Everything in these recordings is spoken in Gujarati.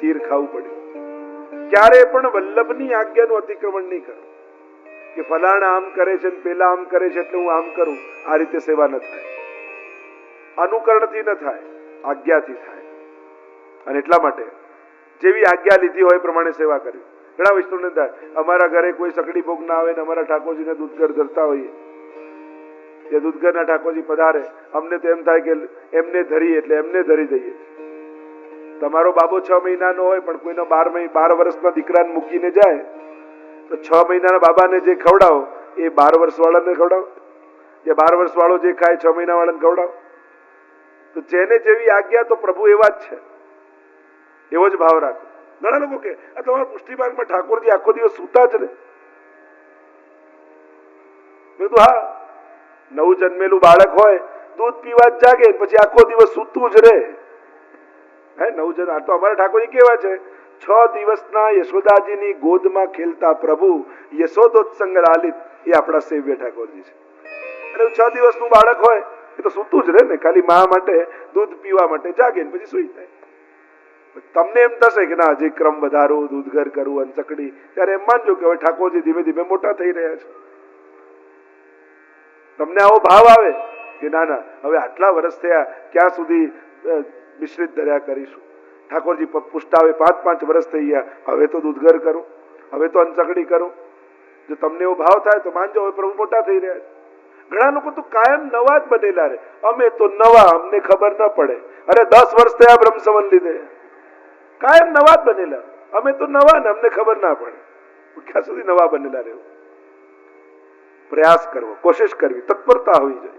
તીર ખાવું પડે ક્યારે પણ વલ્લભની આજ્ઞાનું અતિક્રમણ નહીં કરો. કે ફલાણા આમ કરે છે ને પેલા આમ કરે છે એટલે હું આમ કરું, આ રીતે સેવા ન થાય. અનુકરણથી ન થાય, આજ્ઞાથી થાય. અને એટલા માટે જેવી આજ્ઞા લીધી હોય પ્રમાણે સેવા કરવી ઘણા વિષ્ણુને થાય, અમારા ઘરે કોઈ સકડી ભોગ ના આવે ને અમારા ઠાકોરજીને દૂધઘર ધરતા હોઈએ. એ દૂધઘરના ઠાકોરજી પધારે, અમને તો એમ થાય કે એમને ધરી એટલે એમને ધરી દઈએ તમારો બાબો છ મહિનાનો હોય, પણ કોઈનો બાર બાર વર્ષના દીકરાને મૂકીને જાય, તો છ મહિનાના બાબાને જે ખવડાવો, એ બાર વર્ષવાળાને ખવડાવો. કે બાર વર્ષવાળો જે ખાય, છ મહિનાવાળાને ખવડાવો. તો જેને જેવી આજ્ઞા, તો પ્રભુ એવા જ છે. એવો જ ભાવ રાખો. ઘણા લોકો કે, આ તમારા પુષ્ટિમાર્ગમાં ઠાકોરજી આખો દિવસ સૂતા જ ને મેં કીધું, હા, નવું જન્મેલું બાળક હોય, દૂધ પીવા જ જાગે, પછી આખો દિવસ સૂતું જ રહે. હે નવું જન્મ આ તો અમારા ઠાકોરજી કેવા છે? છ દિવસના યશોદાજીની ગોદમાં ખેલતા પ્રભુ યશોદોત્સંગ લાલિત એ આપણા સેવ્ય ઠાકોરજી છે. અને છ દિવસનું બાળક હોય, એ તો સૂતું જ રહે ને, ખાલી મા માટે, દૂધ પીવા માટે જાગે ને, પછી સુઈ જાય. તમને એમ થશે કે ના, હજી ક્રમ વધારો દૂધઘર કરવું, અને ચકડી. ત્યારે એમ માનજો કે હવે ઠાકોરજી ધીમે ધીમે મોટા થઈ રહ્યા છે. તમને આવો ભાવ આવે કે ના ના, હવે આટલા વર્ષ થયા, ક્યાં સુધી મિશ્રિત ધર્યા કરીશું. ઠાકોરજી પુષ્ટાવે પાંચ પાંચ વર્ષ થઈ ગયા. હવે તો દૂધઘર કરો. હવે તો અંચકડી કરો. જો તમને એવો ભાવ થાય તો માનજો, હવે પ્રભુ મોટા થઈ રહ્યા છે. ઘણા લોકો તો કાયમ નવા જ બનેલા રે અમે તો નવા, અમને ખબર ન પડે. અરે દસ વર્ષ થયા બ્રહ્મસવન લીધે. કાયમ નવા જ બનેલા. અમે તો નવા ને અમને ખબર ના પડે. ક્યાં સુધી નવા બનેલા રહેવું? પ્રયાસ કરવો, કોશિશ કરવી, તત્પરતા હોવી જોઈએ.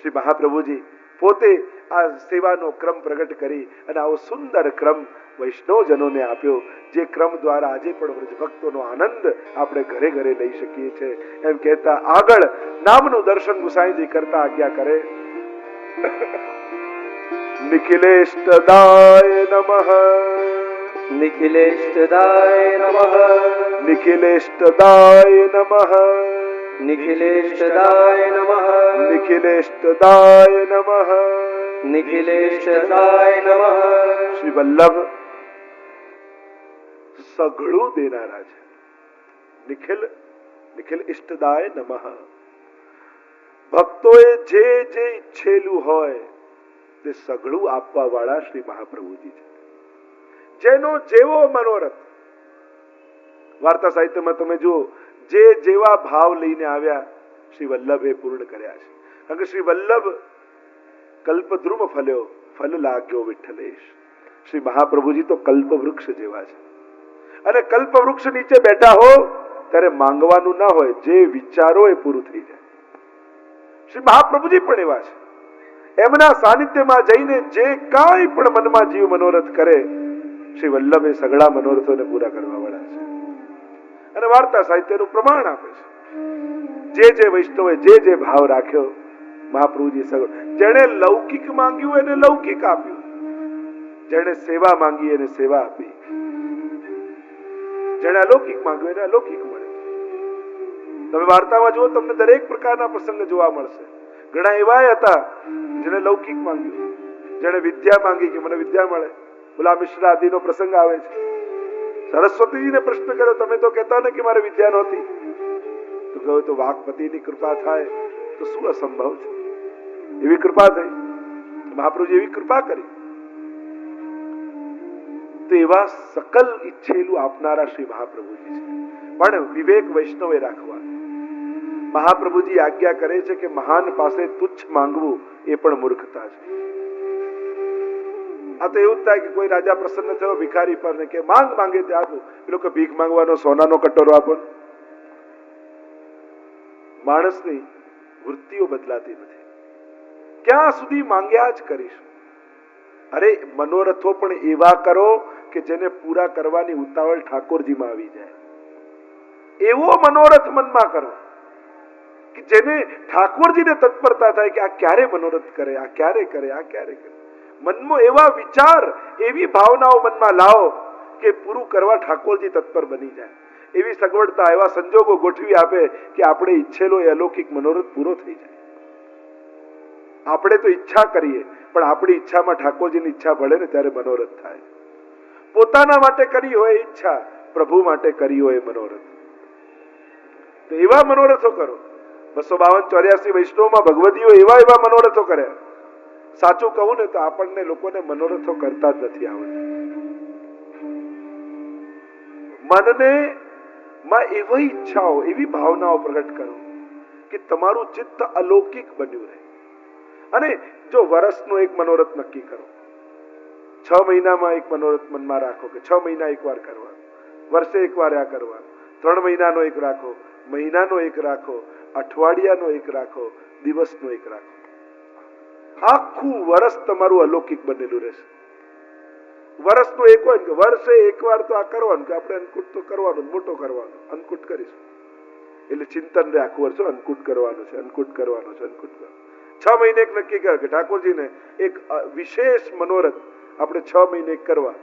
શ્રી મહાપ્રભુજી પોતે આ સેવાનો ક્રમ પ્રગટ કરી અને આવો સુંદર ક્રમ વૈષ્ણવજનોને આપ્યો જે ક્રમ દ્વારા આજે પણ વ્રજભક્તોનો આનંદ આપણે ઘરે ઘરે લઈ શકીએ છીએ એમ કહેતા આગળ નામનું દર્શન ગુસાઈજી કરતા આજ્ઞા કરે નિખિલેષ્ટદાય નમઃ. નિખિલેષ્ટદાય નમઃ. નિખિલેષ્ટદાય નમઃ. નિખિલેષ્ટદાય નમઃ. નિખિલેષ્ટદાય નમઃ. નિખિલેષ્ટદાય નમઃ શ્રી વલ્લભ સઘળું દેનારા છે નિખિલ નિખિલ ઇષ્ટદાય નમઃ ભક્તોએ જે જે ઈચ્છેલું હોય તે સઘળું આપવા વાળા શ્રી મહાપ્રભુજી છે જેનો જેવો મનોરથ વાર્તા સાહિત્યમાં તમે જુઓ, જે જેવા ભાવ લઈને આવ્યા, શ્રી વલ્લભે પૂર્ણ કર્યા છે। કારણ કે શ્રી વલ્લભ કલ્પદ્રુમ ફલ્યો, ફલ લાગ્યો વિઠ્ઠલેશ. શ્રી મહાપ્રભુજી તો કલ્પ વૃક્ષ જેવા છે. અને કલ્પ વૃક્ષ નીચે બેઠા હો, ત્યારે માંગવાનું ના હોય, જે વિચારો એ પૂરું થઈ જાય. શ્રી મહાપ્રભુજી પણ એવા છે. એમના સાનિધ્યમાં જઈને જે કાંઈ પણ મનમાં જીવ મનોરથ કરે, શ્રી વલ્લભે સગળા મનોરથોને પૂરા કરવા વાળા છે. અને વાર્તા સાહિત્યનું પ્રમાણ આપે છે. જે જે વૈષ્ણવે જે જે ભાવ રાખ્યો મહાપ્રભુજી સગળ જેણે લૌકિક માંગ્યું, એને લૌકિક આપ્યું. જેણે સેવા માંગી, એને સેવા આપી. જેણે અલૌકિક માંગ્યું, એને અલૌકિક મળે. તમે વાર્તામાં જુઓ, તમને દરેક પ્રકારના પ્રસંગ જોવા મળશે. ઘણા એવાય હતા, જેણે લૌકિક માંગ્યું. જેણે વિદ્યા માંગી કે મને વિદ્યા મળે. બોલા, મિશ્ર આદિનો પ્રસંગ આવે છે. સરસ્વતીજીને પ્રશ્ન કર્યો, તમે તો કહેતા ને કે મારે વિદ્યા નહોતી? તો કહ્યું, તો વાકપતિની કૃપા થાય, તો શું અસંભવ છે? એવી કૃપા થઈ. મહાપ્રભુજી એવી કૃપા કરી. તો એવા સકલ ઈચ્છેલું આપનારા શ્રી મહાપ્રભુજી છે. પણ વિવેક વૈષ્ણવે રાખવા. મહાપ્રભુજી આજ્ઞા કરે છે કે મહાન પાસે તુચ્છ માંગવું એ પણ મૂર્ખતા છે. આ તો એવું જ થાય કે કોઈ રાજા પ્રસન્ન થયો, ભિખારી પર ને કે માંગ માંગે તે આપું. પેલો કે ભીખ માંગવાનો સોનાનો કટોરો આપો. માણસની વૃત્તિઓ બદલાતી નથી. ક્યાં સુધી માંગ્યા જ કરીશું. અરે, મનોરથો પણ એવા કરો કે જેને પૂરા કરવાની ઉતાવળ ઠાકોરજીમાં આવી જાય. એવો મનોરથ મનમાં કરો કે જેને ઠાકોરજીને તત્પરતા થાય કે આ ક્યારે મનોરથ કરે, આ ક્યારે કરે, આ ક્યારે કરે. મનમાં એવા વિચાર, એવી ભાવનાઓ મનમાં લાવો કે પૂરું કરવા ઠાકોરજી તત્પર બની જાય. એવી સગવડતા, એવા સંજોગો ગોઠવી આપે કે આપણે ઈચ્છેલો એ અલૌકિક મનોરથ પૂરો થઈ જાય. આપણે તો ઈચ્છા કરીએ, પણ આપણી ઈચ્છામાં ઠાકોરજીની ઈચ્છા ભળે ને ત્યારે મનોરથ થાય. પોતાના માટે કરી હોય ઈચ્છા, પ્રભુ માટે કરી હોય મનોરથ. તો એવા મનોરથો કરો. બસો બાવન ચોર્યાસી વૈષ્ણવમાં ભગવદીઓ એવા એવા મનોરથો કર્યા. સાચું કહું ને તો આપણને લોકોને મનોરથો કરતા જ નથી આવડતા. મનને માં એવી ઈચ્છાઓ, એવી ભાવનાઓ પ્રગટ કરો કે તમારું ચિત્ત અલૌકિક બન્યું રહે. અને જો વર્ષનો એક મનોરથ નક્કી કરો. છ મહિનામાં એક મનોરથ મનમાં રાખો કે છ મહિના એકવાર કરવા. વર્ષે એકવાર આ કરવા. ત્રણ મહિનાનો એક રાખો. મહિનાનો એક રાખો. અઠવાડિયાનો એક રાખો. દિવસનો એક રાખો. આખું વર્ષ તમારું અલૌકિક બનેલું રહેશે. વર્ષનો એક હોય કે વર્ષે એકવાર તો આ કરવાનું કે આપણે અન્નકૂટ તો કરવાનું, મોટો કરવાનો. અન્નકૂટ કરીશું. એટલે ચિંતન રે આખું વર્ષ અન્નકૂટ કરવાનું છે અન્નકૂટ કરવાનું છે અન્નકૂટ કરવાનું. છ મહિને એક નક્કી કર કે ઠાકોરજીને એક વિશેષ મનોરથ આપણે છ મહિને કરવા.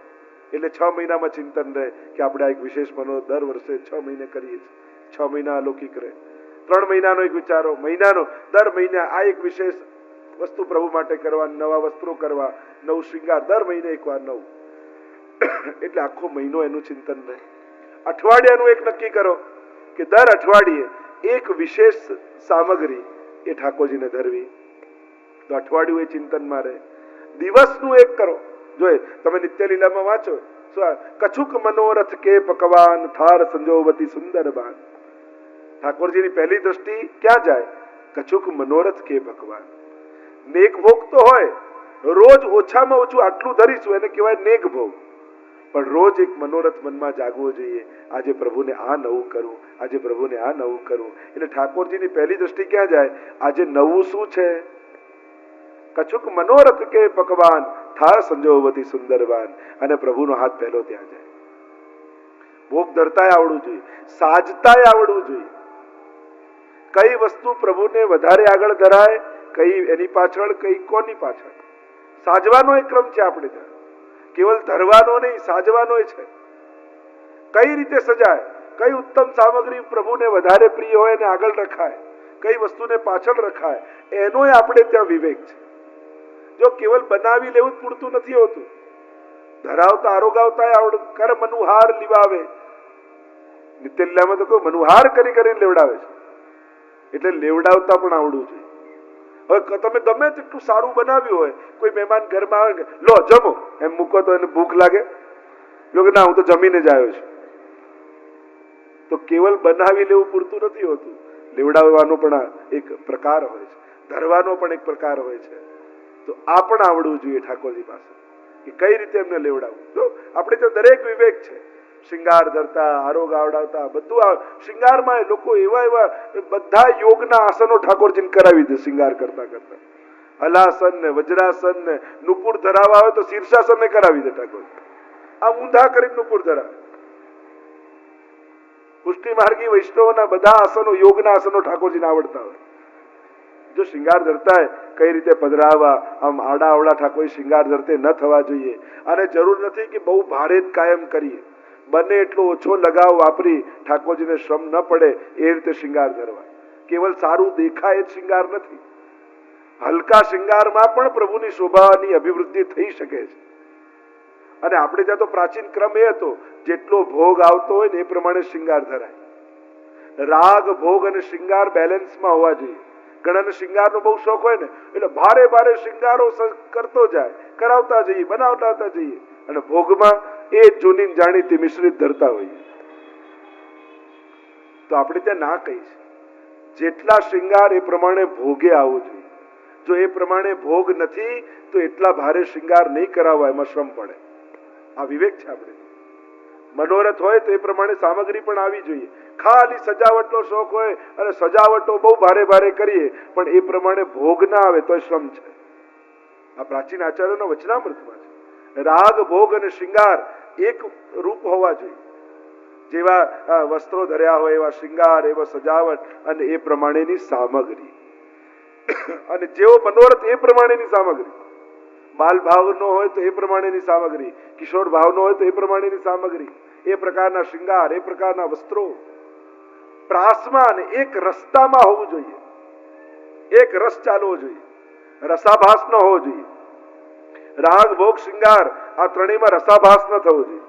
એટલે છ મહિનામાં ચિંતન રહે કે આપણે આ એક વિશેષ મનોરથ દર વર્ષે છ મહિને કરીએ છીએ. છ મહિના અલૌકિક રહે. ત્રણ મહિનાનો એક વિચારો, મહિનાનો, દર મહિને આ એક વિશેષ વસ્તુ પ્રભુ માટે કરવા, નવા વસ્ત્રો કરવા, નવું શૃંગાર, દર મહિને એકવાર નવું. એટલે આખો મહિનો એનું ચિંતન રહે. અઠવાડિયાનું એક નક્કી કરો કે દર અઠવાડિયે એક વિશેષ સામગ્રી એ ઠાકોરજીને ધરવી. તો અઠવાડિયું એ ચિંતનમાં રહે. દિવસનું એક કરો. જોઈએ તમે નિત્ય લીલામાં વાંચો કછુક મનોરથ કે પકવાન થાર સંજોવતી સુંદર બાન. ઠાકોરજીની પહેલી દ્રષ્ટિ ક્યાં જાય? કછુક મનોરથ કે ભગવાન. નેક ભોગ તો હોય. રોજ ઓછામાં ઓછું આટલું ધરીશું, એને કહેવાય નેક ભોગ. પણ રોજ એક મનોરથ મનમાં જાગવો જોઈએ. આજે પ્રભુને આ નવું કરું, આજે પ્રભુને આ નવું કરું. એટલે ઠાકોરજીની પહેલી દ્રષ્ટિ ક્યાં જાય? આજે નવું શું છે? કછુક મનોરથ કે પકવાન થાર સંજોવતી સુંદરવાન. અને પ્રભુનો હાથ પહેલો ત્યાં જાય. ભોગ ધરતાય આવડવું જોઈએ. સાજતાય આવડવું જોઈએ. કઈ વસ્તુ પ્રભુને વધારે આગળ ધરાય, કઈ એની પાછળ, કઈ કોની પાછળ? સાજવાનો એક ક્રમ છે આપણે ત્યાં. કેવલ ધરવાનો નહીં, સાજવાનો છે. કઈ રીતે સજાય? કઈ ઉત્તમ સામગ્રી પ્રભુને વધારે પ્રિય હોય અને આગળ રખાય? કઈ વસ્તુને પાછળ રખાય? એનોય આપણે ત્યાં વિવેક છે. જો કેવલ બનાવી લેવું જ પૂરતું નથી હોતું. ધરાવતા આરોગાવતા કર મનુહાર લીવાવે. નિત્ય લીલામાં તો કોઈ મનુહાર કરી કરીને લેવડાવે છે. એટલે લેવડાવતા પણ આવડવું જોઈએ. હવે તમે ગમે તેટલું સારું બનાવ્યું હોય, કોઈ મહેમાન ઘરમાં આવે લો, જમો. એમ મૂકો તો એને ભૂખ લાગે. જો કે ના, હું તો જમીને જ આવ્યો છું. તો કેવલ બનાવી લેવું પૂરતું નથી હોતું. લેવડાવવાનો પણ એક પ્રકાર હોય છે. ધરવાનો પણ એક પ્રકાર હોય છે. તો આ પણ આવડવું જોઈએ ઠાકોરજી પાસે, કે કઈ રીતે એમને લેવડાવવું? જો આપણે તો દરેક વિવેક છે. શિંગાર ધરતા, આરોગ આવડાવતા, બધું શિંગારમાં લોકો એવા એવા બધા યોગના આસનો ઠાકોરજીને કરાવી દે શિંગાર કરતા કરતા. હલાસન ને, વજ્રાસન ને, નુપુર ધરાવા આવે તો શીર્ષાસન ને કરાવી દે ઠાકોર આ ઊંધા કરી નુપુર ધરાવે. પુષ્ટિ માર્ગી વૈષ્ણવના બધા આસનો, યોગના આસનો ઠાકોરજીને આવડતા હોય. જો શિંગાર ધરતા હોય કઈ રીતે પધરાવવા આમ આડા અવડા ઠાકોર શિંગાર ધરતે ન થવા જોઈએ. અને જરૂર નથી કે બહુ ભારે જ કાયમ કરીએ. બને એટલો ઓછો લગાવ વાપરી ઠાકોરજીને શ્રમ ન પડે એ રીતે શિંગાર ધરવા. કેવલ સારું દેખાય જ શિંગાર નથી. હલકા શિંગારમાં પણ પ્રભુની શોભાની અભિવૃદ્ધિ થઈ શકે છે. અને આપણે ત્યાં તો પ્રાચીન ક્રમ એ હતો, જેટલો ભોગ આવતો હોય ને એ પ્રમાણે શિંગાર ધરાય. રાગ, ભોગ અને શિંગાર બેલેન્સમાં હોવા જોઈએ. ઘણાને શિંગારનો બહુ શોખ હોય ને, એટલે ભારે ભારે શિંગારો કરતો જાય, કરાવતા જઈએ, બનાવતા જઈએ. અને ભોગમાં એ જૂની જાણીતી મિશ્રિત ધરતા હોઈએ. તો આપણે ત્યાં ના કહીશ જેટલા શિંગાર એ પ્રમાણે ભોગે આવવું જોઈએ. જો એ પ્રમાણે ભોગ નથી, તો એટલા ભારે શિંગાર નહીં કરાવવા એમાં શ્રમ પડે. આ વિવેક છે આપણે મનોરથ હોય તો એ પ્રમાણે સામગ્રી પણ આવી જોઈએ. ખાલી સજાવટનો શોખ હોય અને સજાવટો બહુ ભારે ભારે કરીએ, પણ એ પ્રમાણે ભોગ ના આવે તો શ્રમ છે. આ પ્રાચીન આચાર્યોના વચનામૃતમાં છે. રાગ, ભોગ અને શ્રીંગાર એક રૂપ હોવા જોઈએ. જેવા વસ્ત્રો ધર્યા હોય, એવા શ્રીંગાર એવા સજાવટ અને એ પ્રમાણેની સામગ્રી. અને જેવો મનોરથ એ પ્રમાણેની સામગ્રી. બાલ ભાવનો હોય તો એ પ્રમાણેની સામગ્રી, કિશોર ભાવનો હોય તો એ પ્રમાણેની સામગ્રી, એ પ્રકારના શિંગાર, એ પ્રકારના વસ્ત્રો. પ્રાસમાં એક રસ્તામાં હોવું જોઈએ. એક રસ ચાલવો જોઈએ. રસાભાસ ન હોવો જોઈએ. રાગ, ભોગ, શિંગાર, આ ત્રણેયમાં રસાભાસ ન થવો જોઈએ.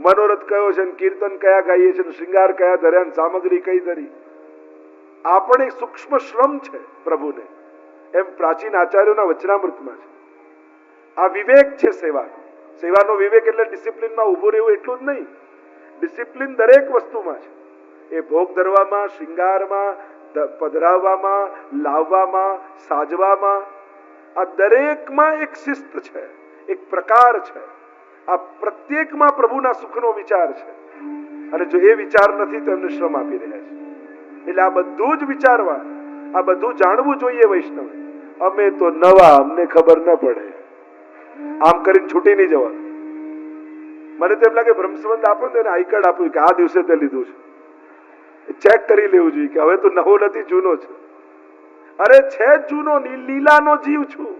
મનોરથ કયો છે કીર્તન કયા ગાઈએ છે શૃંગાર કયા ધર્યા સામગ્રી કઈ ધરી? આ પણ એક સૂક્ષ્મ શ્રમ છે પ્રભુને. એમ પ્રાચીન આચાર્યોના વચનામૃતમાં છે. આ વિવેક છે સેવા. સેવાનો વિવેક એટલે ડિસિપ્લિનમાં ઊભું રહેવું એટલું જ નહીં. ડિસિપ્લિન દરેક વસ્તુમાં છે. એ ભોગ ધરવામાં, શૃંગારમાં પધરાવવામાં, લાવવામાં, સાજવામાં આ દરેકમાં એક શિસ્ત છે, એક પ્રકાર છે. આ પ્રત્યેકમાં પ્રભુના સુખનો વિચાર છે. અને જો એ વિચાર નથી તો એમને શ્રમ આપી રહ્યા છે. એટલે આ બધું જ વિચારવા આ બધું જાણવું જોઈએ વૈષ્ણવ. અમે તો નવા, અમને ખબર ન પડે. આમ કરીને છૂટી નહીં જવાનું. મને તો એમ લાગે બ્રહ્મસંબંધ આપો એને આઈ કાર્ડ આપ્યું કે આ દિવસે તે લીધું છે. ચેક કરી લેવું જોઈએ કે હવે તો નવો નથી, જૂનો છે. અરે છે જૂનો લીલાનો જીવ છું.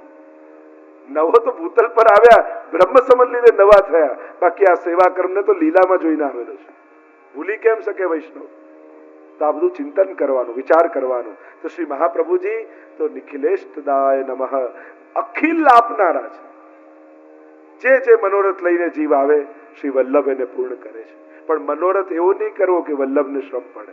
નવો તો ભૂતલ પર આવ્યા બ્રહ્મ સંબંધ લીધે નવા થયા. બાકી આ સેવા કર્મને તો લીલામાં જોઈને આવેલો છે. ભૂલી કેમ શકે વૈષ્ણવ? તો આ બધું ચિંતન કરવાનું, વિચાર કરવાનું. તો શ્રી મહાપ્રભુજી, તો નિખિલેશ દાય નમઃ. અખિલ આપનારા છે. જે જે મનોરથ લઈને જીવ આવે શ્રી વલ્લભ એને પૂર્ણ કરે છે. પણ મનોરથ એવો નહીં કરવો કે વલ્લભને શ્રમ પડે.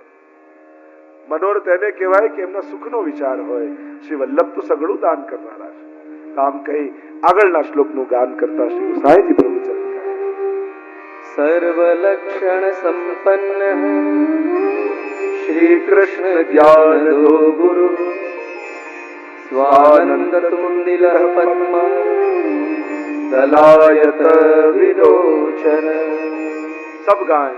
મનોરથ એને કહેવાય કે એમના સુખનો વિચાર હોય. શ્રી વલ્લભ તો સઘળું દાન કરનારા છે. કામ કહી આગળના શ્લોકનું ગાન કરતા શ્રી ગુસાઈજી પ્રવચન સર્વલક્ષણ સંપન્ન. શ્રી કૃષ્ણ જ્ઞાન ગુરુ. સ્વાનંદ तुंदिल पद्म दलायत विलोचन सब गाय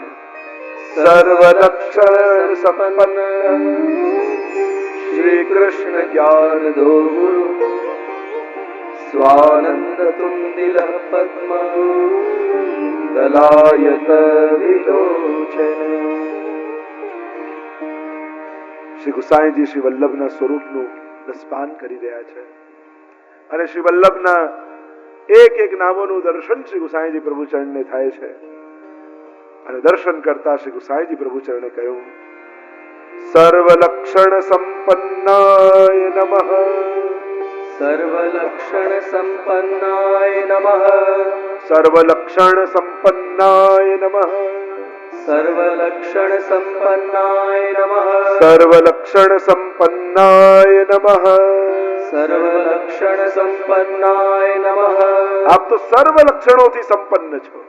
सर्वलक्षण संपन्न श्री कृष्ण ज्ञान दो गुरु स्वानंद तुंदिल पद्म दलायत विलोचन શ્રી ગુસાઈજી શ્રી વલ્લભના સ્વરૂપનું રસપાન કરી રહ્યા છે અને શ્રી વલ્લભના એક એક નામોનું દર્શન શ્રી ગુસાઈજી પ્રભુચરણને થાય છે. અને દર્શન કરતા શ્રી ગુસાઈજી પ્રભુચરણે કહ્યું સર્વલક્ષણ સંપન્નાય નમઃ. સર્વલક્ષણ સંપન્નાય નમઃ. સર્વલક્ષણ સંપન્નાય નમઃ. સર્વલક્ષણ સંપન્નાય નમઃ. સર્વલક્ષણ સંપન્નાય નમઃ. સર્વલક્ષણ સંપન્નાય નમઃ આપ તો સર્વ લક્ષણોથી સંપન્ન છો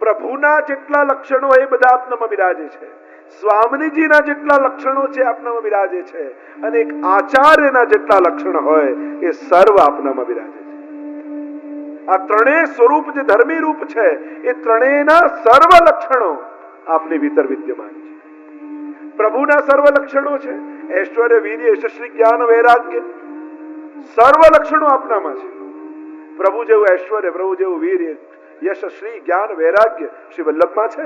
પ્રભુના જેટલા લક્ષણો એ બધા આપનામાં બિરાજે છે સ્વામીજીના જેટલા લક્ષણો છે આપનામાં બિરાજે છે અને એક આચાર્યના જેટલા લક્ષણ હોય એ સર્વ આપનામાં બિરાજે છે આ ત્રણેય સ્વરૂપ જે ધર્મી રૂપ છે એ ત્રણેયના સર્વ લક્ષણો આપની ભીતર વિદ્યમાન છે પ્રભુના સર્વ લક્ષણો છે. ઐશ્વર્ય, વીર્ય, યશસ્વી જ્ઞાન, વૈરાગ્ય સર્વ લક્ષણો આપનામાં છે. પ્રભુ જેવું ઐશ્વર્ય, પ્રભુ જેવું વીર્ય, યશસ્વી જ્ઞાન, વૈરાગ્ય શ્રી વલ્લભમાં છે.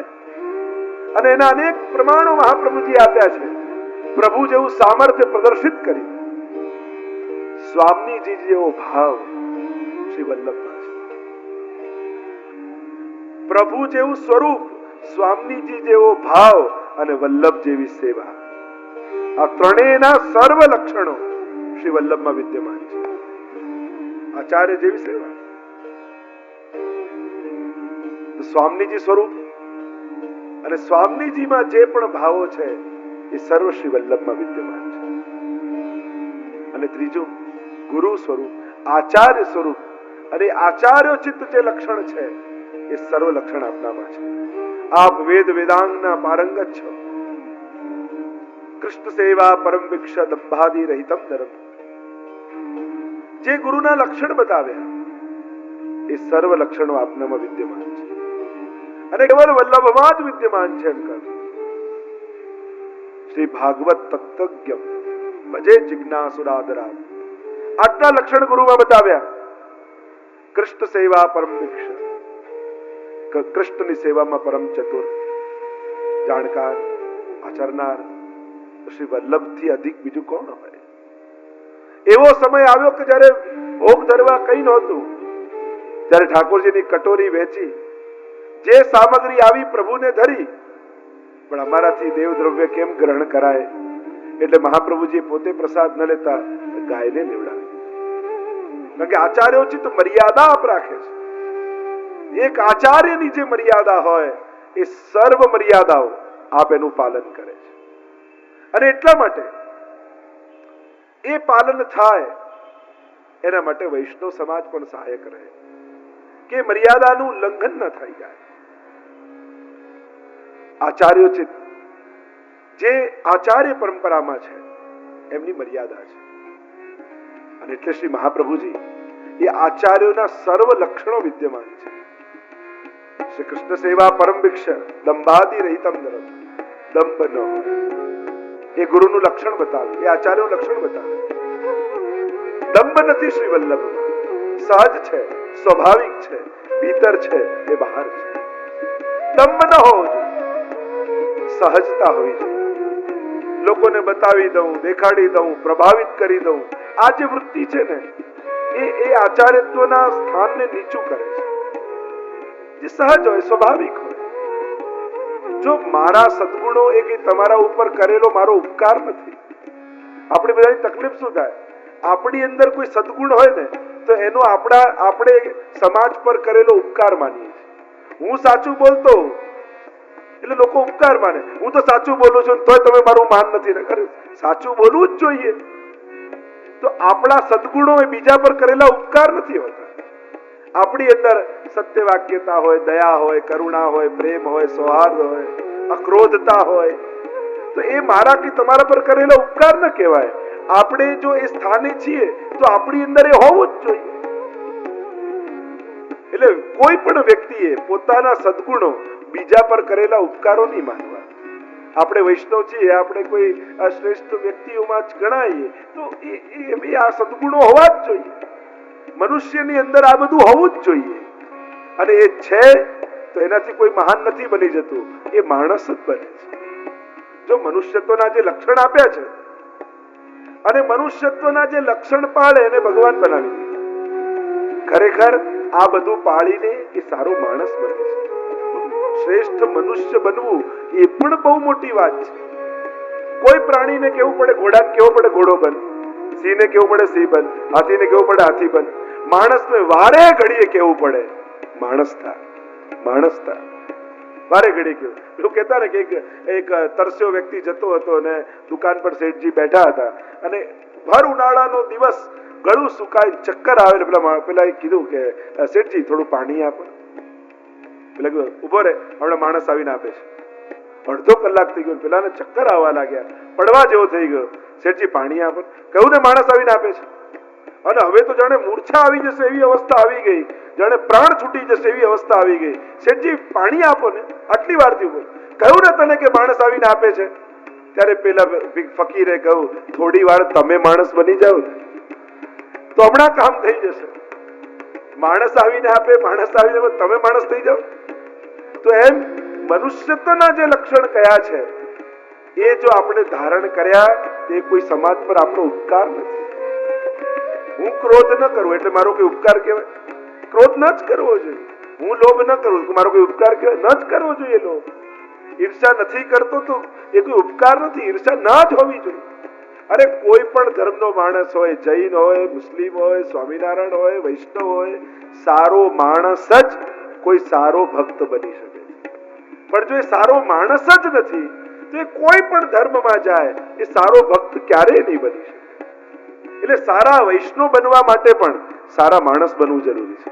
અને એના અનેક પ્રમાણો મહાપ્રભુજી આપ્યા છે. પ્રભુ જેવું સામર્થ્ય પ્રદર્શિત કરી. સ્વામીજી જેવો ભાવ શ્રી વલ્લભમાં છે. પ્રભુ જેવું સ્વરૂપ, સ્વામીજી જેવો ભાવ અને વલ્લભ જેવી સેવા. આ ત્રણેયના સર્વ લક્ષણો શ્રી વલ્લભમાં વિદ્યમાન છે. આચાર્ય જેવી સેવા. સ્વામીજી સ્વરૂપ અને સ્વામીજીમાં જે પણ ભાવો છે, એ સર્વ શ્રી વલ્લભમાં વિદ્યમાન છે. અને ત્રીજું, ગુરુ સ્વરૂપ, આચાર્ય સ્વરૂપ અને આચાર્ય ચિત્ત જે લક્ષણ છે, એ સર્વ લક્ષણ આપનામાં છે. આપ વેદ વેદાંગના પારંગત છો કૃષ્ણ સેવા પરમ વિક્ષ દંભાદી રહિતમ ધર્મ જે ગુરુના લક્ષણ બતાવ્યા એ સર્વ લક્ષણો આપનામાં વિદ્યમાન છે અને કેવલ વલ્લભમાં જ વિદ્યમાન છે અંકલ શ્રી ભાગવત તત્વજ્ઞ ભજે જિજ્ઞાસુરાદરા આટલા લક્ષણ ગુરુમાં બતાવ્યા કૃષ્ણ સેવા પરમ વિક્ષ કૃષ્ણની સેવામાં પરમ ચતુર, જાણકાર, આચરનાર, શ્રી વલ્લભથી અધિક બીજું કોણ હોય? એવો સમય આવ્યો કે જ્યારે ભોગ ધરવા કઈ નહોતું ત્યારે ઠાકોરજીની કટોરી વેચી, જે સામગ્રી આવી પ્રભુને ધરી, પણ અમારાથી દેવ દ્રવ્ય કેમ ગ્રહણ કરાય? એટલે મહાપ્રભુજી પોતે પ્રસાદ ન લેતા ગાયને લેવડાવી. કારણ કે તો મર્યાદા આપ રાખે છે. એક આચાર્યની જે મર્યાદા હોય, એ સર્વ મર્યાદાઓ આપ એનું પાલન કરે છે. અને એટલા માટે એ પાલન થાય, એના માટે વૈષ્ણવ સમાજ પણ સહાયક રહે. કે મર્યાદાનું ઉલ્લંઘન ન થઈ જાય. આચાર્યો છે, જે આચાર્ય પરંપરામાં છે, એમની મર્યાદા છે. અને એટલે શ્રી મહાપ્રભુજી એ આચાર્યોના સર્વ લક્ષણો વિદ્યમાન છે. શ્રી કૃષ્ણ સેવા પરમ ભિક્ષ દંભાદી રહિતમ ધરમ દંભ ન એ ગુરુનું લક્ષણ બતાવે એ આચાર્યનું લક્ષણ બતાવે દંભ નથી શ્રી વલ્લભ સહજ છે સ્વાભાવિક છે ભીતર છે એ બહાર છે દંભ ન હોવો જોઈએ સહજતા હોવી જોઈએ લોકોને બતાવી દઉં દેખાડી દઉં પ્રભાવિત કરી દઉં આ જે વૃત્તિ છે ને એ એ આચાર્યત્વના સ્થાનને નીચું કરે છે જે સહજ હોય, સ્વાભાવિક હોય. જો મારા સદગુણો એ કે તમારા ઉપર કરેલો મારો ઉપકાર નથી, આપણી બધાની તકલીફ શું થાય? આપણી અંદર કોઈ સદગુણ હોય ને, તો એનો આપણા, આપણે સમાજ પર કરેલો ઉપકાર માનીએ હું સાચું બોલતો એટલે લોકો ઉપકાર માને. હું તો સાચું બોલું છું તોય તમે મારું માન નથી કરે. સાચું બોલવું જ જોઈએ. તો આપણા સદગુણો એ બીજા પર કરેલા ઉપકાર નથી હોતા. આપણી અંદર સત્ય વાક્યતા હોય, દયા હોય, કરુણા હોય, પ્રેમ હોય, સૌહાર્દ હોય, અક્રોધતા હોય, તો એ મારા કે તમારા પર કરેલો ઉપકાર ન કહેવાય. આપણે જો એ સ્થાને છીએ, તો આપણી અંદર એ હોવું જ જોઈએ. એટલે કોઈ પણ વ્યક્તિએ પોતાના સદગુણો બીજા પર કરેલા ઉપકારો નહીં માનવા. આપણે વૈષ્ણવ છીએ, આપણે કોઈ શ્રેષ્ઠ વ્યક્તિઓમાં જ ગણાઈએ, તો એ આ સદગુણો હોવા જ જોઈએ. મનુષ્યની અંદર આ બધું હોવું જ જોઈએ. અને એ છે તો એનાથી કોઈ મહાન નથી બની જતું. એ માણસ જ બને છે. જો મનુષ્યત્વના જે લક્ષણ આપ્યા છે, અને મનુષ્યત્વના જે લક્ષણ પાળે એને ભગવાન બનાવી ખરેખર આ બધું પાળીને એ સારો માણસ બને છે. શ્રેષ્ઠ મનુષ્ય બનવું એ પણ બહુ મોટી વાત છે. કોઈ પ્રાણીને કેવું પડે ઘોડાને કેવો પડે ઘોડો બન, સિંહને કેવું પડે સિંહ બન, હાથીને કેવું પડે હાથી બન માણસને વારે ઘડીએ કેવું પડે. માણસ થા વારે ઘડી કેવું પેલું કહેતા ને કે એક તરસ્યો વ્યક્તિ જતો હતો અને દુકાન પર શેઠજી બેઠા હતા. અને ભર ઉનાળાનો દિવસ ગળું સુકાય ચક્કર આવે પેલા પેલા કીધું કે, શેઠજી, થોડું પાણી આપો. પેલા કીધું, ઊભો રે, હમણાં માણસ આવીને આપે છે. અડધો કલાક થઈ ગયો પેલાને ચક્કર આવવા લાગ્યા. પડવા જેવો થઈ ગયો. શેઠજી, પાણી આપો. કહ્યું ને, માણસ આવીને આપે છે. અને હવે તો જાણે મૂર્છા આવી જશે એવી અવસ્થા આવી ગઈ. જાણે પ્રાણ છૂટી જશે એવી અવસ્થા આવી ગઈ. શેઠજી, પાણી આપો ને. આટલી વાર થયું કહ્યું ને તને કે માણસ આવીને આપે છે? ત્યારે પેલા ફકીરે કહ્યું, થોડી વાર તમે માણસ બની જાઓ તો હમણાં કામ થઈ જશે. માણસ આવીને આપે, માણસ આવીને તમે માણસ થઈ જાઓ. તો એમ મનુષ્યત્વના જે લક્ષણ કયા છે, એ જો આપણે ધારણ કર્યા, તે કોઈ સમાજ પર આપણો ઉપકાર નથી. હું ક્રોધ ન કરું, એટલે મારો કોઈ ઉપકાર કહેવાય? ક્રોધ ન જ કરવો જોઈએ. હું લોભ ન કરું મારો કોઈ ઉપકાર કહેવાય? ન જ કરવો જોઈએ લોભ. ઈર્ષા નથી કરતો તો એ કોઈ ઉપકાર નથી. ઈર્ષા ના જ હોવી જોઈએ. અરે, કોઈ પણ ધર્મનો માણસ હોય, જૈન હોય, મુસ્લિમ હોય, સ્વામિનારાયણ હોય, વૈષ્ણવ હોય, સારો માણસ જ કોઈ સારો ભક્ત બની શકે પણ જો એ સારો માણસ જ નથી, તો એ કોઈ પણ ધર્મમાં જાય, એ સારો ભક્ત ક્યારેય નહીં બની શકે. એટલે સારા વૈષ્ણવ બનવા માટે પણ સારા માણસ બનવું જરૂરી છે.